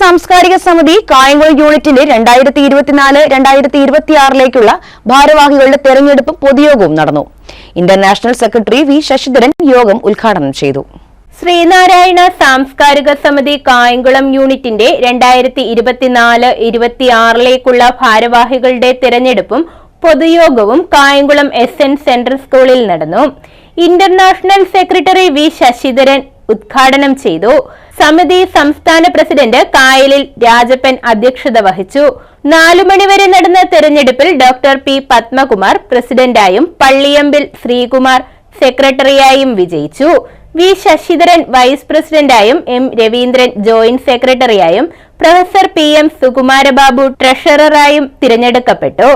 സാംസ്കാരിക സമിതി കായംകുളം യൂണിറ്റിന്റെ രണ്ടായിരത്തി ഇരുപത്തിനാല് രണ്ടായിരത്തി ഇരുപത്തിയാറിലേക്കുള്ള ഭാരവാഹികളുടെ തെരഞ്ഞെടുപ്പ് പൊതുയോഗവും നടന്നു. ഇന്റർനാഷണൽ സെക്രട്ടറി വി ശശിധരൻ യോഗം ഉദ്ഘാടനം ചെയ്തു. ശ്രീനാരായണ സാംസ്കാരിക സമിതി കായംകുളം യൂണിറ്റിന്റെ രണ്ടായിരത്തി ഇരുപത്തിനാല് ഇരുപത്തിയാറിലേക്കുള്ള ഭാരവാഹികളുടെ തെരഞ്ഞെടുപ്പും പൊതുയോഗവും കായംകുളം എസ് എൻ സെൻട്രൽ സ്കൂളിൽ നടന്നു. ഇന്റർനാഷണൽ സെക്രട്ടറി വി ശശിധരൻ ഉദ്ഘാടനം ചെയ്തു. സമിതി സംസ്ഥാന പ്രസിഡന്റ് കായലിൽ രാജപ്പൻ അധ്യക്ഷത വഹിച്ചു. നാലു മണിവരെ നടന്ന തെരഞ്ഞെടുപ്പിൽ ഡോക്ടർ പി പത്മകുമാർ പ്രസിഡന്റായും പള്ളിയമ്പിൽ ശ്രീകുമാർ സെക്രട്ടറിയായും വിജയിച്ചു. വി ശശിധരൻ വൈസ് പ്രസിഡന്റായും എം രവീന്ദ്രൻ ജോയിന്റ് സെക്രട്ടറിയായും പ്രൊഫസർ പി എം സുകുമാരബാബു ട്രഷററായും തിരഞ്ഞെടുക്കപ്പെട്ടു.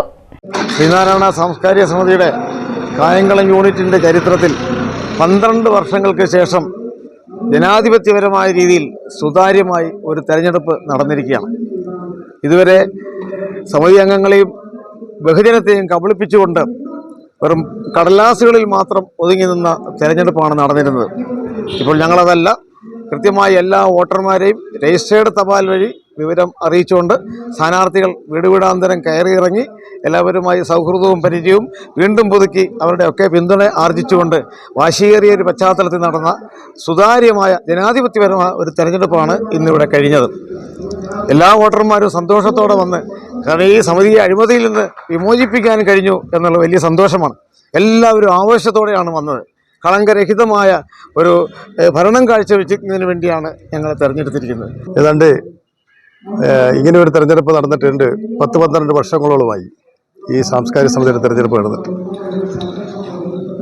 ശ്രീനാരായണ സാംസ്കാരിക സമിതിയുടെ കായംകുളം യൂണിറ്റിന്റെ ചരിത്രത്തിൽ പന്ത്രണ്ട് വർഷങ്ങൾക്ക് ശേഷം ജനാധിപത്യപരമായ രീതിയിൽ സുതാര്യമായി ഒരു തെരഞ്ഞെടുപ്പ് നടന്നിരിക്കുകയാണ്. ഇതുവരെ സമിതി അംഗങ്ങളെയും ബഹുജനത്തെയും കബളിപ്പിച്ചുകൊണ്ട് വെറും കടലാസുകളിൽ മാത്രം ഒതുങ്ങി നിന്ന തെരഞ്ഞെടുപ്പാണ് നടന്നിരുന്നത്. ഇപ്പോൾ ഞങ്ങളതല്ല കൃത്യമായി എല്ലാ വോട്ടർമാരെയും രജിസ്റ്റേർഡ് തപാൽ വഴി വിവരം അറിയിച്ചുകൊണ്ട് സ്ഥാനാർത്ഥികൾ വീട് വീടാന്തരം കയറിയിറങ്ങി എല്ലാവരുമായി സൗഹൃദവും പരിചയവും വീണ്ടും പുതുക്കി അവരുടെയൊക്കെ പിന്തുണ ആർജിച്ചുകൊണ്ട് വാശിയേറിയ ഒരു പശ്ചാത്തലത്തിൽ നടന്ന സുതാര്യമായ ജനാധിപത്യപരമായ ഒരു തെരഞ്ഞെടുപ്പാണ് ഇന്നിവിടെ കഴിഞ്ഞത്. എല്ലാ വോട്ടർമാരും സന്തോഷത്തോടെ വന്ന് കാരണം ഈ സമിതിയെ അഴിമതിയിൽ നിന്ന് വിമോചിപ്പിക്കാൻ കഴിഞ്ഞു എന്നുള്ള വലിയ സന്തോഷമാണ്. എല്ലാവരും ആവേശത്തോടെയാണ് വന്നത്. കളങ്കരഹിതമായ ഒരു ഭരണം കാഴ്ചവെച്ചതിന് വേണ്ടിയാണ് ഞങ്ങൾ തെരഞ്ഞെടുത്തിരിക്കുന്നത്. ഏതാണ്ട് ഇങ്ങനെ ഒരു തെരഞ്ഞെടുപ്പ് നടന്നിട്ടുണ്ട്. പത്ത് പന്ത്രണ്ട് വർഷങ്ങളോളമായി ഈ സാംസ്കാരിക സമിതിയുടെ തെരഞ്ഞെടുപ്പ് നടന്നിട്ട്.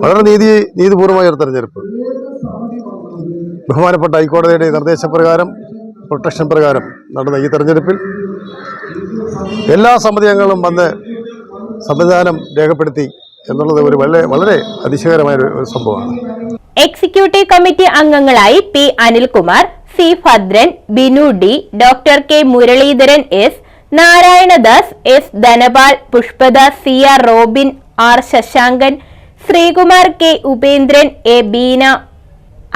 വളരെ നീതി നീതിപൂർവമായ ഒരു തെരഞ്ഞെടുപ്പ്. ബഹുമാനപ്പെട്ട ഹൈക്കോടതിയുടെ നിർദ്ദേശപ്രകാരം പ്രൊട്ടക്ഷൻ പ്രകാരം നടന്ന ഈ തെരഞ്ഞെടുപ്പിൽ എല്ലാ സമിതി അംഗങ്ങളും വന്ന് സംവിധാനം രേഖപ്പെടുത്തി എന്നുള്ളത് ഒരു വളരെ വളരെ അതിശയകരമായ ഒരു സംഭവമാണ്. എക്സിക്യൂട്ടീവ് കമ്മിറ്റി അംഗങ്ങളായി P Anilkumar C Bhadran Binu D doctor K Muraleedharan S Narayanadas S Dhanapal Pushpadas C R Robin R Sasankan Sreekumar K Upendran A Beena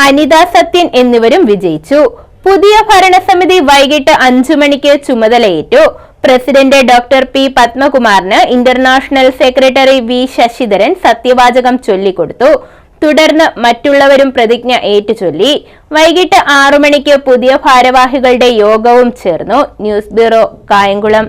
Anitha Sathyan എന്നിവരും വിജയിച്ചു. പുതിയ ഭരണസമിതി വൈകിട്ട് അഞ്ചു മണിക്ക് ചുമതലയേറ്റു. പ്രസിഡന്റ് ഡോക്ടർ പി പത്മകുമാറിന് ഇന്റർനാഷണൽ സെക്രട്ടറി വി ശശിധരൻ സത്യവാചകം ചൊല്ലിക്കൊടുത്തു. തുടർന്ന് മറ്റുള്ളവരും പ്രതിജ്ഞ ഏറ്റുചൊല്ലി. വൈകിട്ട് ആറു മണിക്ക് പുതിയ ഭാരവാഹികളുടെ യോഗവും ചേർന്നു. News bureau Kayamkulam.